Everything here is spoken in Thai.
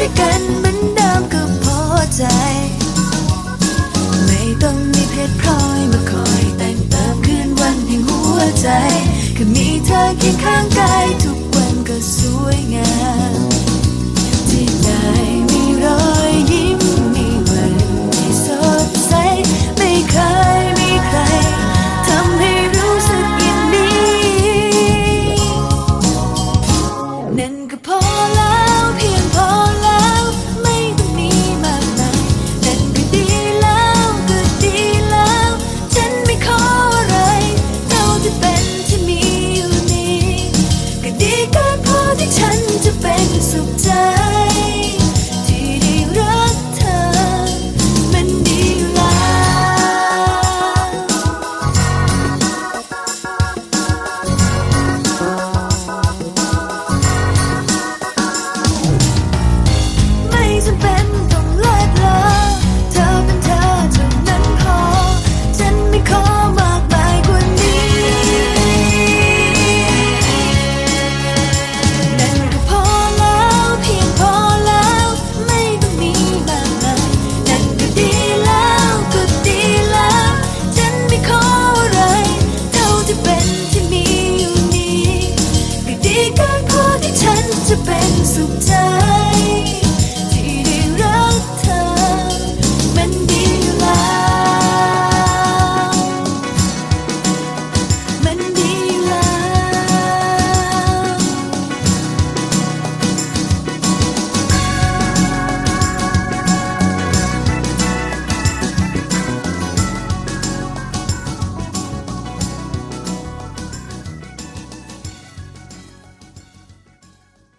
ด้วยกันเหมือนเดิมก็พอใจ ไม่ต้องมีเพชรพลอยมาคอยแต่งเติมคืนวันแห่งหัวใจ ก็มีเธอเคียงข้างกาย จะเป็นสุขใจ